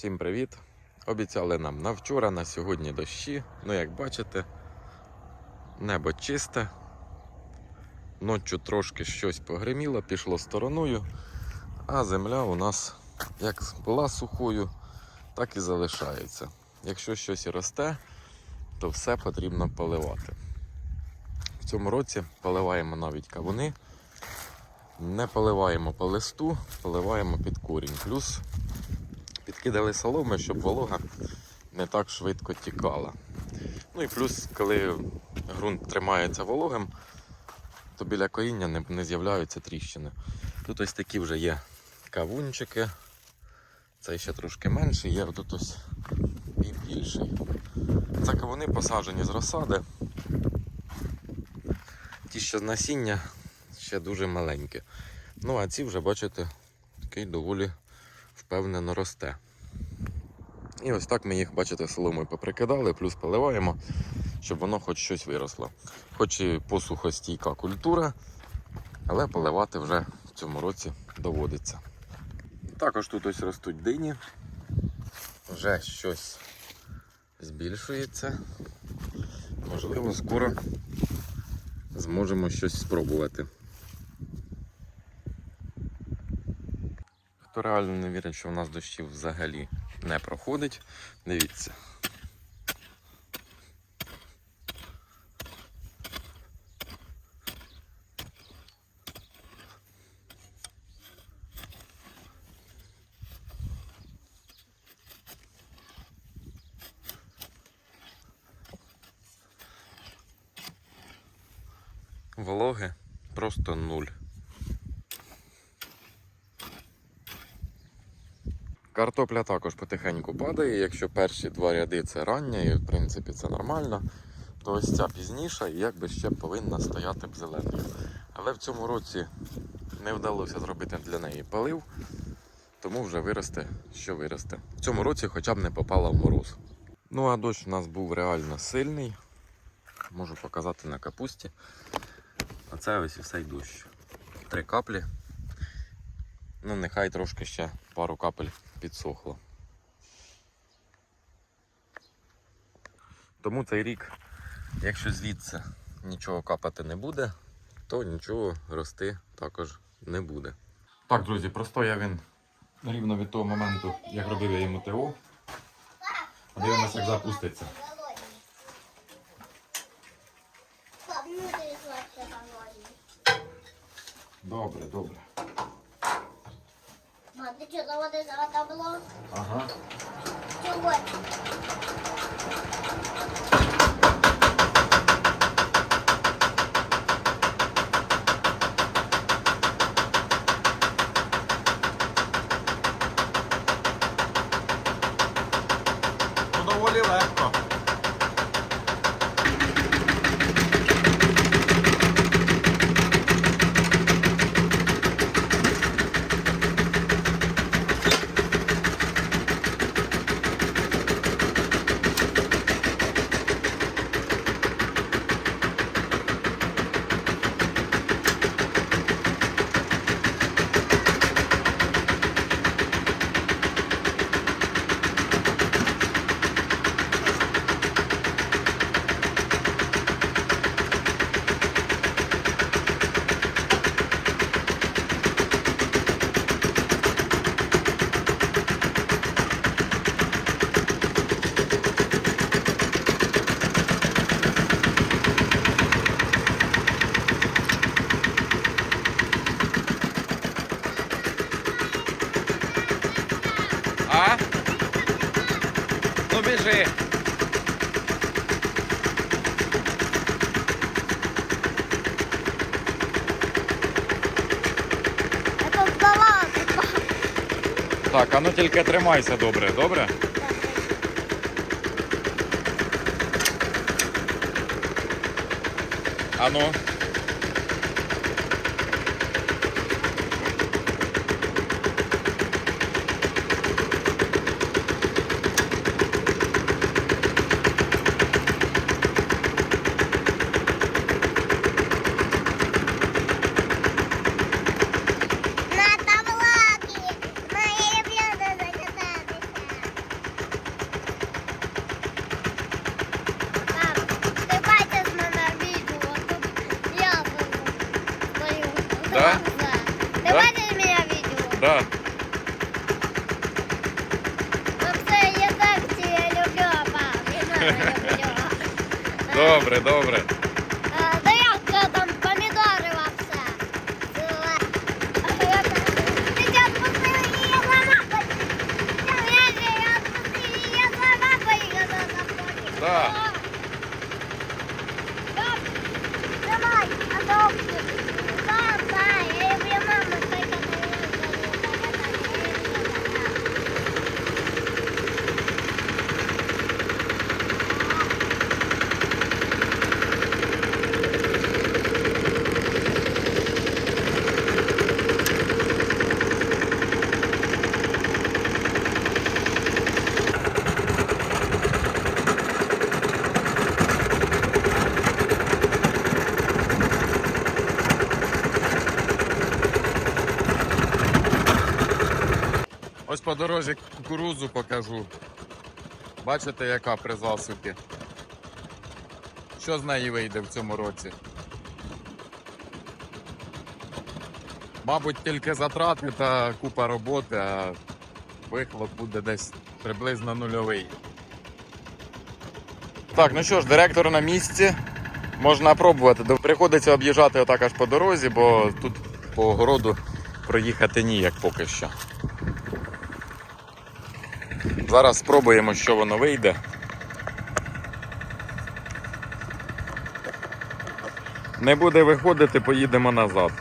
Всім привіт! Обіцяли нам на вчора, на сьогодні дощі. Ну, як бачите, небо чисте. Ночі трошки щось погриміло, пішло стороною, а земля у нас як була сухою, так і залишається. Якщо щось і росте, то все потрібно поливати. В цьому році поливаємо навіть кавуни. Не поливаємо по листу, поливаємо під корінь. Плюс підкидали соломи, щоб волога не так швидко тікала. Ну і плюс, коли ґрунт тримається вологим, то біля коріння не, не з'являються тріщини. Тут ось такі вже є кавунчики. Цей ще трошки менший, є тут ось і більший. Це кавуни посаджені з розсади. Ті, що з насіння, ще дуже маленькі. Ну, а ці вже, бачите, такий доволі впевнено росте. І ось так ми їх, бачите, соломою поприкидали, плюс поливаємо, щоб воно хоч щось виросло. Хоч і посухостійка культура, але поливати вже в цьому році доводиться. Також тут ось ростуть дині, вже щось збільшується. Можливо, скоро зможемо щось спробувати. Хто реально не вірить, що в нас дощів взагалі не проходить, дивіться. Вологи просто нуль. Картопля також потихеньку падає. Якщо перші два ряди це рання, і в принципі це нормально, то ось ця пізніша якби ще повинна стояти б зеленою. Але в цьому році не вдалося зробити для неї палив, тому вже виросте, що виросте. В цьому році хоча б не попала в мороз. Ну а дощ у нас був реально сильний. Можу показати на капусті. Оце ось і цей дощ. Три каплі. Ну, нехай трошки ще пару капель підсохло. Тому цей рік, якщо звідси нічого капати не буде, то нічого рости також не буде. Так, друзі, простояв він рівно від того моменту, як робив я йому ТО. Подивимося, як запуститься. Добре, добре. Мам, ти що, заводи завода було? Ага. Чого? Баланс. Так, а ну тільки тримайся добре, добре? А ну. Да. Ну, Оце я так тебе люблю, пап. Я люблю. Добре, добре. Ось по дорозі кукурудзу покажу. Бачите, яка при засухі? Що з неї вийде в цьому році? Мабуть, тільки затрати та купа роботи, а вихлоп буде десь приблизно нульовий. Так, ну що ж, директор на місці. Можна пробувати. Приходиться об'їжджати отак аж по дорозі, бо тут по огороду проїхати ніяк поки що. Зараз спробуємо, що воно вийде. Не буде виходити, поїдемо назад.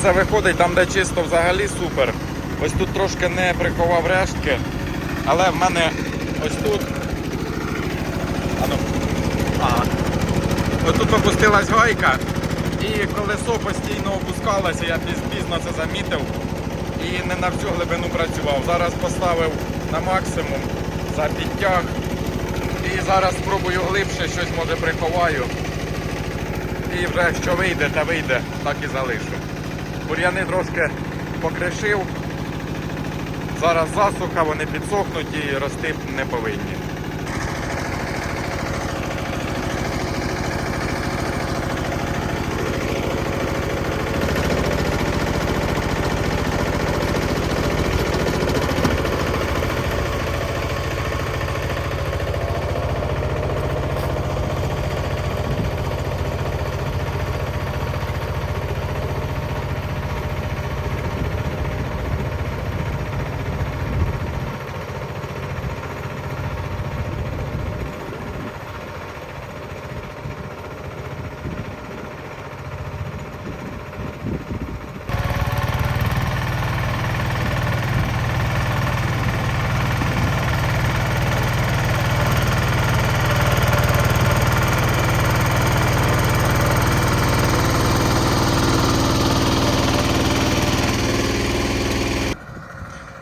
Все виходить там, де чисто взагалі супер. Ось тут трошки не приховав рештки, але в мене ось тут. Ага. Ось тут опустилась гайка, і колесо постійно опускалося, я піз- пізно це замітив і не на всю глибину працював. Зараз поставив на максимум за підтяг. І зараз спробую глибше, щось може приховаю. І вже що вийде, та вийде, так і залишу. Бур'яни трошки покришив. Зараз засуха, вони підсохнуть і рости не повинні.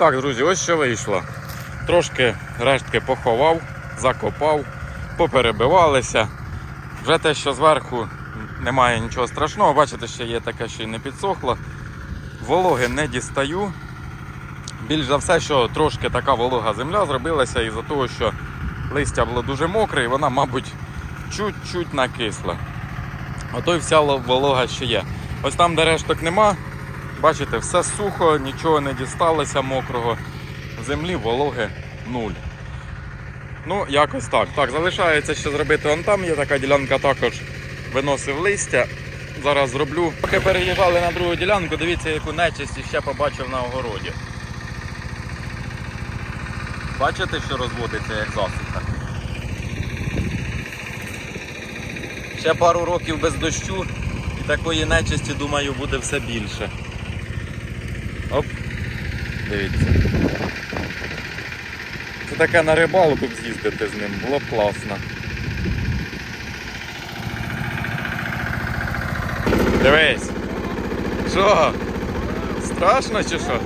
Так, друзі, ось що вийшло. Трошки рештки поховав, закопав, поперебивалися. Вже те, що зверху немає нічого страшного, бачите, ще є таке, що й не підсохло. Вологи не дістаю. Більш за все, що трошки така волога земля зробилася із-за того, що листя було дуже мокре і вона, мабуть, чуть-чуть накисла. Ото й вся волога ще є. Ось там, де решток нема, бачите, все сухо, нічого не дісталося мокрого. Землі вологи нуль. Ну, якось так. Так, залишається ще зробити вон там. Є така ділянка також виносив листя. Зараз зроблю. Поки переїжджали на другу ділянку, дивіться, яку нечисть ще побачив на огороді. Бачите, що розводиться як засуха? Ще пару років без дощу і такої нечисті, думаю, буде все більше. Дивіться. Це таке на рибалку б з'їздити з ним, було б класно. Дивись. Що? Страшно чи що?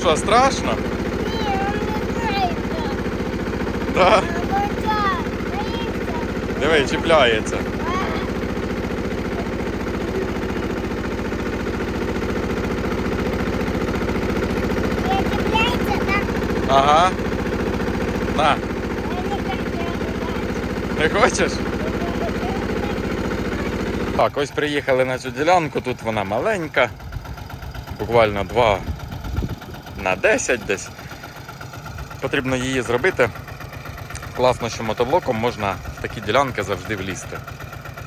Що, страшно? Ні, Да. Диви, чіпляється. Ага. На, не хочеш? Так, ось приїхали на цю ділянку, тут вона маленька, буквально 2 на 10 десь. Потрібно її зробити. Класно, що мотоблоком можна в такі ділянки завжди влізти.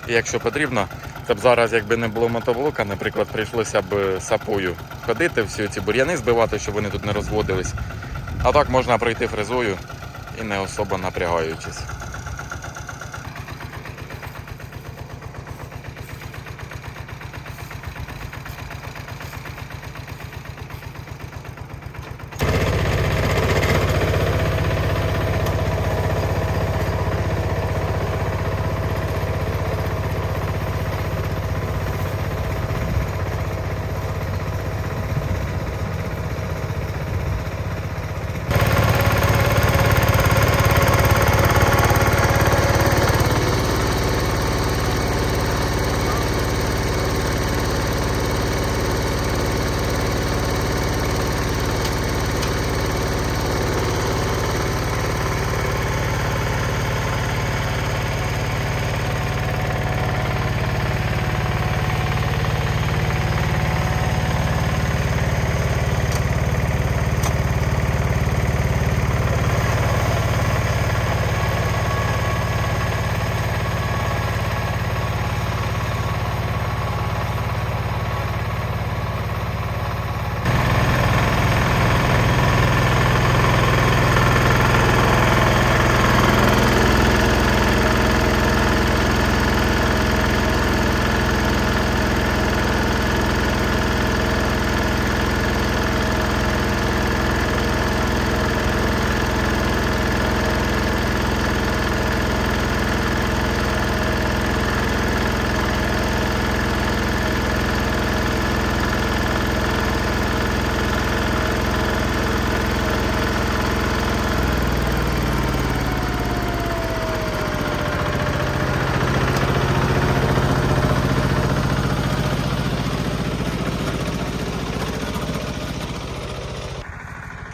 І якщо потрібно, це б зараз, якби не було мотоблока, наприклад, прийшлося б сапою ходити, всі ці бур'яни збивати, щоб вони тут не розводились. А так можна пройти фрезою і не особо напрягаючись.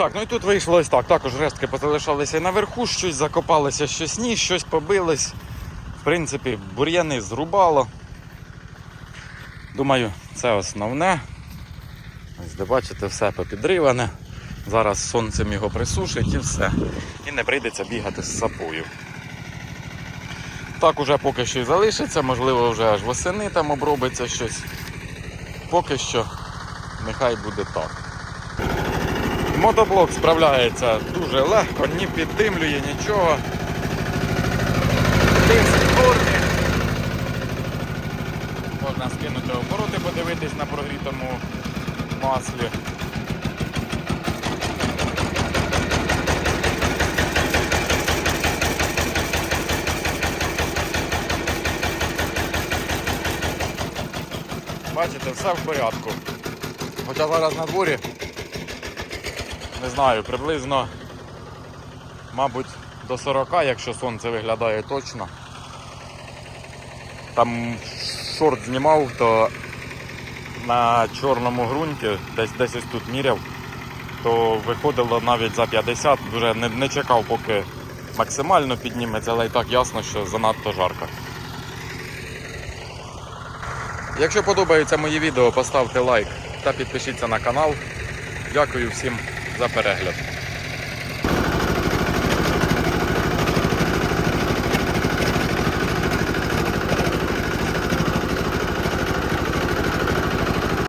Так, ну і тут вийшло ось так. Також рештки позалишалися і наверху, щось закопалося, щось ні, щось побилось. В принципі, бур'яни зрубало. Думаю, це основне. Ось де бачите, все попідриване. Зараз сонцем його присушить і все. І не прийдеться бігати з сапою. Так уже поки що і залишиться, можливо, вже аж восени там обробиться щось. Поки що нехай буде так. Мотоблок справляється дуже легко, ні піддимлює нічого. Диск чорний. Можна скинути обороти, подивитись на прогрітому маслі. Бачите, все в порядку. Хоча зараз на дворі, не знаю, приблизно, мабуть, до 40, якщо сонце виглядає точно. Там шорт знімав, то на чорному ґрунті, десь десь ось тут міряв, то виходило навіть за 50, вже не, не чекав, поки максимально підніметься, але і так ясно, що занадто жарко. Якщо подобаються мої відео, поставте лайк та підпишіться на канал. Дякую всім за перегляд.